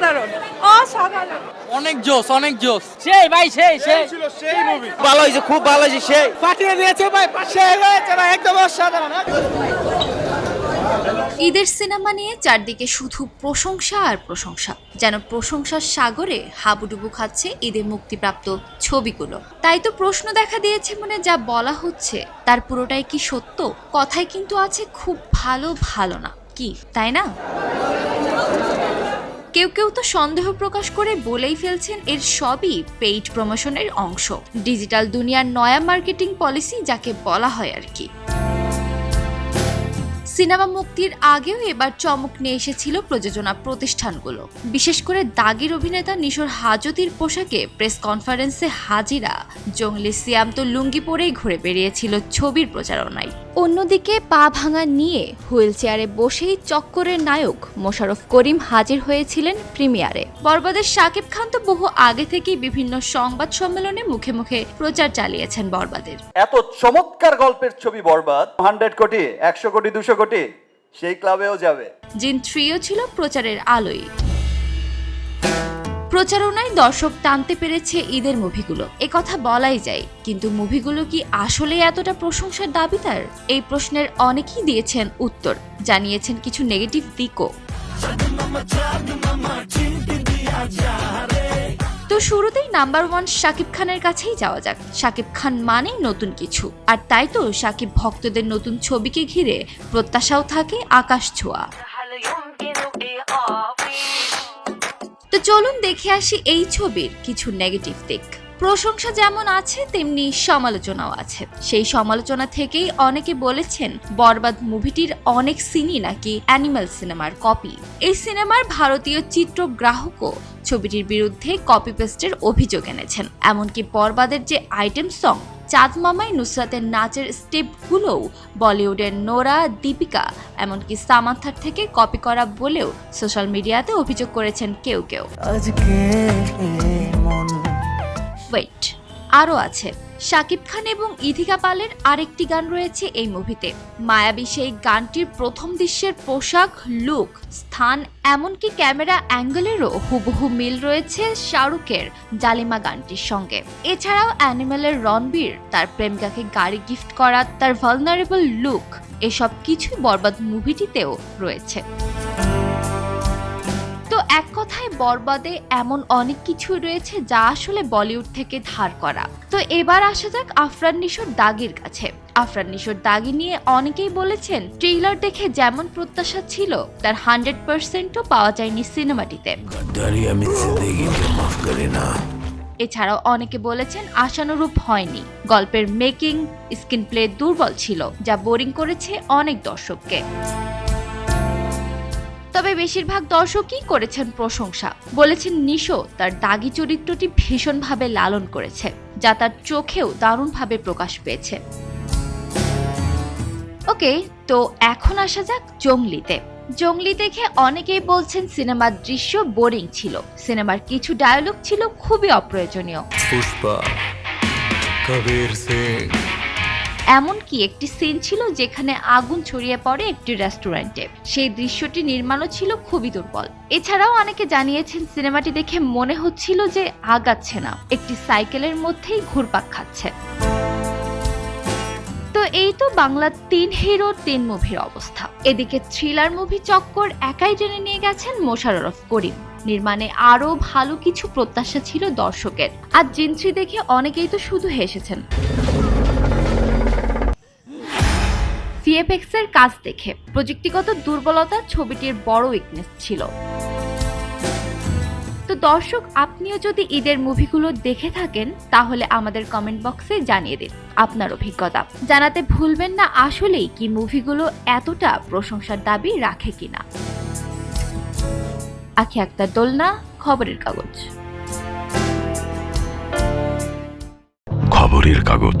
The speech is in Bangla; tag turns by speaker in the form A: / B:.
A: অসাধারণ অসাধারণ।
B: অনেক জোস অনেক জোস
C: সেই ভাই সেই সেই।
D: ভালো হয়েছে খুব ভালো হয়েছে সেই।
A: পাঠিয়ে দিয়েছে ভাই পাশে হয়েছে ভাই একদম অসাধারণ
E: ঈদের সিনেমা নিয়ে চারদিকে শুধু প্রশংসা আর প্রশংসা যেন প্রশংসার সাগরে হাবুডুবু খাচ্ছে ঈদে মুক্তিপ্রাপ্ত ছবিগুলো। তাই তো প্রশ্ন দেখা দিয়েছে মানে যা বলা হচ্ছে তার পুরোটাই কি সত্য? কথায় কিন্তু আছে খুব ভালো ভালো না। কি তাই না? কেউ কেউ তো সন্দেহ প্রকাশ করে বলেই ফেলছেন এর সবই পেইড প্রমোশনের অংশ। ডিজিটাল দুনিয়ার নয়া মার্কেটিং পলিসি যাকে বলা হয় আর কি। সিনেমা মুক্তির আগেও এবার চমক নিয়ে এসেছিল প্রযোজনা প্রতিষ্ঠানগুলো। বিশেষ করে দাগির অভিনেতা নিশোর হাজতির পোশাকে প্রেস কনফারেন্সে হাজিরা। জঙ্গলি সিয়াম তো লুঙ্গি পরেই ঘুরে বেরিয়েছিল ছবির প্রচারণায়। অন্যদিকে পা ভাঙা নিয়ে হুইল চেয়ারে বসেই চক্করের নায়ক মোশাররফ করিম হাজির হয়েছিলেন প্রিমিয়ারে। বরবাদের শাকিব খান তো বহু আগে থেকেই বিভিন্ন সংবাদ সম্মেলনে মুখে মুখে প্রচার চালিয়েছেন বরবাদের।
D: এত চমৎকার গল্পের ছবি বরবাদ। হান্ড্রেড কোটি, একশো কোটি, দুশো কোটি সেই ক্লাবেও যাবে।
E: জিন থ্রিও ছিল প্রচারের আলোয়। প্রচারণায় দর্শক টানতে পেরেছে ঈদের মুভিগুলো। কথা বলাই যায়, কিন্তু মুভিগুলো কি আসলে এতটা প্রশংসার দাবিদার এই প্রশ্নের অনেকেই দিয়েছেন উত্তর, জানিয়েছেন কিছু নেগেটিভ দিকও। শুরুতেই নাম্বার ওয়ান শাকিব খানের কাছেই যাওয়া যাক। শাকিব খান মানেই নতুন কিছু। আর তাই তো শাকিব ভক্তদের নতুন ছবিকে ঘিরে প্রত্যাশাও থাকে আকাশ ছোঁয়া। তো চলুন দেখে আসি এই ছবির কিছু নেগেটিভ দিক। প্রশংসা যেমন আছে, তেমনি সমালোচনাও আছে। সেই সমালোচনা থেকেই অনেকে বলেছেন, বরবাদ মুভিটির অনেক সিনই নাকি অ্যানিমাল সিনেমার কপি। এই সিনেমার ভারতীয় চিত্রগ্রাহকও ছবিটির বিরুদ্ধে কপি পেস্টের অভিযোগ এনেছেন। এমনকি বরবাদের যে আইটেম সং, চাঁদ মামাই নুসরাতের নাচের স্টেপগুলোও বলিউডের নোরা, দীপিকা, এমনকি সামান্থার থেকে কপি করা বলেও সোশ্যাল মিডিয়াতে অভিযোগ করেছেন কেউ কেউ। ওয়েট আরও আছে। শাকিব খান এবং ইথিকা পালের আরেকটি গান রয়েছে এই মুভিতে। মায়াবী সেই গানটির প্রথম দৃশ্যের পোশাক লুক স্থান, এমনকি ক্যামেরা অ্যাঙ্গেলেরও হুবহু মিল রয়েছে শাহরুখের জালিমা গানটির সঙ্গে। এছাড়াও অ্যানিমেলের রণবীর, তার প্রেমিকাকে গাড়ি গিফট করা, তার ভালনারেবল লুক এসব কিছুই বরবাদ মুভিটিতেও রয়েছে। এক কথায় বরবাদে এমন অনেক কিছুই রয়েছে যা আসলে বলিউড থেকে ধার করা। তো এবার আসা যাক আফরান নিশোর দাগির কাছে। আফরান নিশোর দাগি নিয়ে অনেকেই বলেছেন ট্রেইলার দেখে যেমন প্রত্যাশা ছিল তার হান্ড্রেড পার্সেন্টও পাওয়া যায়নি সিনেমাটিতে। এছাড়াও অনেকে বলেছেন আশানুরূপ হয়নি। গল্পের মেকিং স্ক্রিন প্লে দুর্বল ছিল যা বোরিং করেছে অনেক দর্শককে। তবে বেশিরভাগ দর্শকই করেছেন প্রশংসা। বলেছেন নিশো তার দাগি চরিত্রটি ভীষণভাবে লালন করেছে, যা তার চোখেও দারুণভাবে প্রকাশ পেয়েছে। ওকে, তো এখন আসা যাক জঙ্গলিতে। জঙ্গলি দেখে অনেকেই বলছেন সিনেমার দৃশ্য বোরিং ছিল। সিনেমার কিছু ডায়লগ ছিল খুবই অপ্রয়োজনীয়।
F: পুষ্পা
E: এমনকি একটি সিন ছিল যেখানে আগুন ছড়িয়ে পড়ে একটি রেস্টুরেন্টে সেই দৃশ্যটি নির্মাণও ছিল খুবই দুর্বল। এছাড়াও অনেকে জানিয়েছেন সিনেমাটি দেখে মনে হচ্ছিল যে আগাচ্ছে না। একটি সাইকেলের মধ্যেই ঘুরপাক খাচ্ছে। তো এই তো বাংলার তিন হিরো, তিন মুভির অবস্থা। এদিকে থ্রিলার মুভি চক্কর একাই টেনে নিয়ে গেছেন মোশাররফ করিম। নির্মাণে আরও ভালো কিছু প্রত্যাশা ছিল দর্শকের। আর জিন্ত্রি দেখে অনেকেই তো শুধু হেসেছেন। ভিএফএক্স এর কাজ দেখে প্রযুক্তিগত দুর্বলতা ছবিটির বড় উইকনেস ছিল। তো দর্শক, আপনিও যদি ঈদের মুভিগুলো দেখে থাকেন, তাহলে আমাদের কমেন্ট বক্সে জানিয়ে দিন আপনার অভিজ্ঞতা। জানাতে ভুলবেন না আসলেই কি মুভিগুলো এতটা প্রশংসার দাবি রাখে কিনা। আখি আক্তার দোলনা, খবরের কাগজ।
G: খবরের কাগজ।